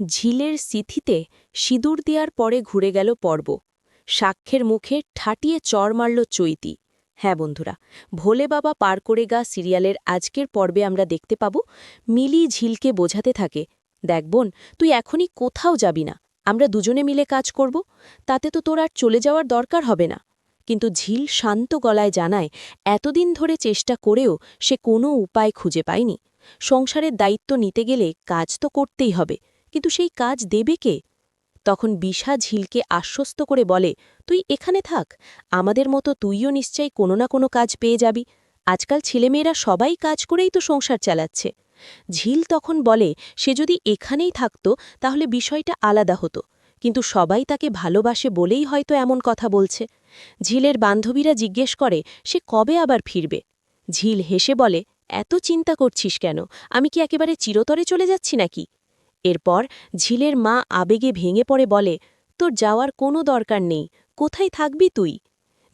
ঝিলের সিথিতে সিঁদুর দেওয়ার পরে ঘুরে গেল পর্ব। সাক্ষ্যের মুখে ঠাটিয়ে চর মারল চৈতি। হ্যাঁ বন্ধুরা, ভোলে বাবা পার করে গা সিরিয়ালের আজকের পর্বে আমরা দেখতে পাব, মিলি ঝিলকে বোঝাতে থাকে, দেখ বোন, তুই এখনই কোথাও যাবি না, আমরা দুজনে মিলে কাজ করব, তাতে তো তোর আর চলে যাওয়ার দরকার হবে না। কিন্তু ঝিল শান্ত গলায় জানায়, এতদিন ধরে চেষ্টা করেও সে কোনো উপায় খুঁজে পায়নি। সংসারের দায়িত্ব নিতে গেলে কাজ তো করতেই হবে। কিন্তু সেই কাজ দেবে কে? তখন বিশা ঝিলকে আশ্বস্ত করে বলে, তুই এখানে থাক, আমাদের মতো তুইও নিশ্চয়ই কোনো না কোনো কাজ পেয়ে যাবি। আজকাল ছেলেমেয়েরা সবাই কাজ করেই তো সংসার চালাচ্ছে ঝিল তখন বলে, সে যদি এখানেই থাকত, তাহলে বিষয়টা আলাদা হতো। কিন্তু সবাই তাকে ভালোবাসে বলেই হয়তো এমন কথা বলছে। ঝিলের বান্ধবীরা জিজ্ঞেস করে, সে কবে আবার ফিরবে ঝিল হেসে বলে, এত চিন্তা করছিস কেন? আমি কি একেবারে চিরতরে চলে যাচ্ছি নাকি? এরপর ঝিলের মা আবেগে ভেঙে পড়ে বলে, তোর যাওয়ার কোনো দরকার নেই, কোথায় থাকবি তুই?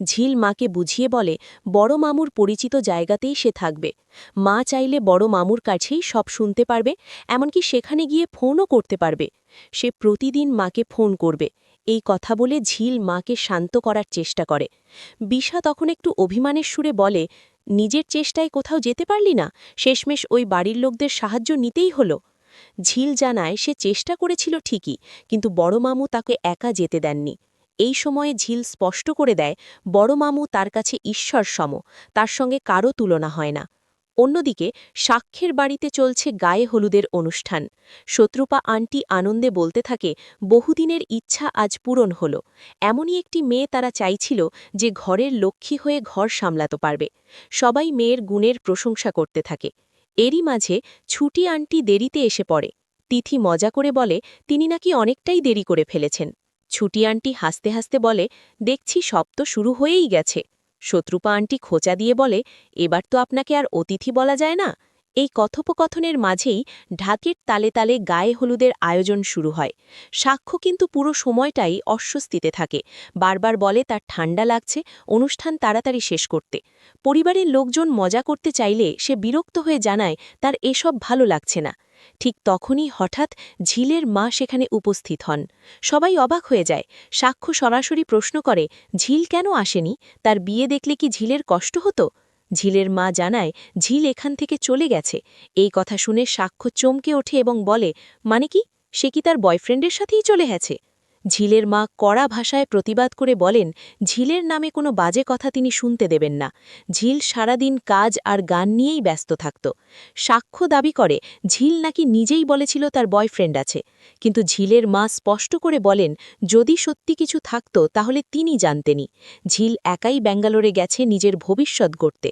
ঝিল মাকে বুঝিয়ে বলে, বড় মামুর পরিচিত জায়গাতেই সে থাকবে। মা চাইলে বড় মামুর কাছেই সব শুনতে পারবে, এমনকি সেখানে গিয়ে ফোনও করতে পারবে। সে প্রতিদিন মাকে ফোন করবে। এই কথা বলে ঝিল মাকে শান্ত করার চেষ্টা করে। বিশা তখন একটু অভিমানের সুরে বলে, নিজের চেষ্টায় কোথাও যেতে পারলি না? শেষমেশ ওই বাড়ির লোকদের সাহায্য নিতেই হলো। ঝিল জানায় সে চেষ্টা করেছিল ঠিকই, কিন্তু বড় মামু তাকে একা যেতে দেননি। এই সময়ে ঝিল স্পষ্ট করে দেয়, বড় মামু তার কাছে ঈশ্বর সম, তার সঙ্গে কারও তুলনা হয় না। অন্যদিকে সাক্ষ্যের বাড়িতে চলছে গায়ে হলুদের অনুষ্ঠান। শত্রুপা আন্টি আনন্দে বলতে থাকে, বহুদিনের ইচ্ছা আজ পূরণ হল। এমনই একটি মেয়ে তারা চাইছিল যে ঘরের লক্ষ্মী হয়ে ঘর সামলাতে পারবে। সবাই মেয়ের গুণের প্রশংসা করতে থাকে। এরই মাঝে ছুটি আন্টি দেরিতে এসে পড়ে। তিথি মজা করে বলে, তিনি নাকি অনেকটাই দেরি করে ফেলেছেন। ছুটি আন্টি হাসতে হাসতে বলে, দেখছি সব তো শুরু হয়েই গেছে। শত্রুপা আনটি খোঁচা দিয়ে বলে, এবার তো আপনাকে আর অতিথি বলা যায় না? এই কথোপকথনের মাঝেই ঢাকের তালে তালে গায়ে হলুদের আয়োজন শুরু হয়। সাক্ষ্য কিন্তু পুরো সময়টাই অস্বস্তিতে থাকে। বারবার বলে, তার ঠান্ডা লাগছে, অনুষ্ঠান তাড়াতাড়ি শেষ করতে। পরিবারের লোকজন মজা করতে চাইলে সে বিরক্ত হয়ে জানায়, তার এসব ভালো লাগছে না। ঠিক তখনই হঠাৎ ঝিলের মা সেখানে উপস্থিত হন। সবাই অবাক হয়ে যায়। সাক্ষ্য সরাসরি প্রশ্ন করে, ঝিল কেন আসেনি? তার বিয়ে দেখলে কি ঝিলের কষ্ট হতো? ঝিলের মা জানায়, ঝিল এখান থেকে চলে গেছে। এই কথা শুনে সাক্ষ্য চমকে ওঠে এবং বলে মানে কি? সে কি তার বয়ফ্রেন্ডের সাথেই চলে গেছে? ঝিলের মা কড়া ভাষায় প্রতিবাদ করে বলেন, ঝিলের নামে কোনো বাজে কথা তিনি শুনতে দেবেন না। ঝিল সারাদিন কাজ আর গান নিয়েই ব্যস্ত থাকত। সাক্ষ্য দাবি করে, ঝিল নাকি নিজেই বলেছিল তার বয়ফ্রেন্ড আছে। কিন্তু ঝিলের মা স্পষ্ট করে বলেন, যদি সত্যি কিছু থাকত, তাহলে তিনি জানতেনি ঝিল একাই ব্যাঙ্গালোরে গেছে নিজের ভবিষ্যৎ গড়তে।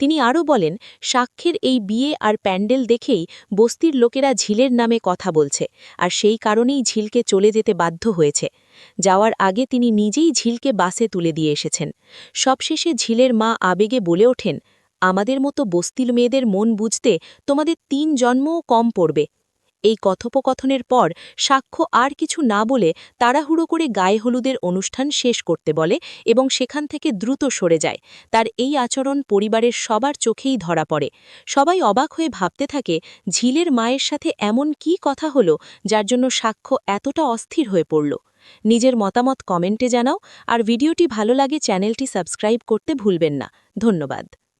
তিনি আরও বলেন, সাক্ষীর এই বিয়ে আর প্যান্ডেল দেখেই বস্তির লোকেরা ঝিলের নামে কথা বলছে আর সেই কারণেই ঝিলকে চলে যেতে বাধ্য হয়েছে। যাওয়ার আগে তিনি নিজেই ঝিলকে বাসে তুলে দিয়ে এসেছেন। সবশেষে ঝিলের মা আবেগে বলে ওঠেন, আমাদের মতো বস্তির মেয়েদের মন বুঝতে তোমাদের তিন জন্মও কম পড়বে। এই কথোপকথনের পর সাক্ষ্য আর কিছু না বলে তাড়াহুড়ো করে গায়ে হলুদের অনুষ্ঠান শেষ করতে বলে এবং সেখান থেকে দ্রুত সরে যায়। তার এই আচরণ পরিবারের সবার চোখেই ধরা পড়ে। সবাই অবাক হয়ে ভাবতে থাকে, ঝিলের মায়ের সাথে এমন কি কথা হলো যার জন্য সাক্ষ্য এতটা অস্থির হয়ে পড়ল। নিজের মতামত কমেন্টে জানাও আর ভিডিওটি ভালো লাগে চ্যানেলটি সাবস্ক্রাইব করতে ভুলবেন না। ধন্যবাদ।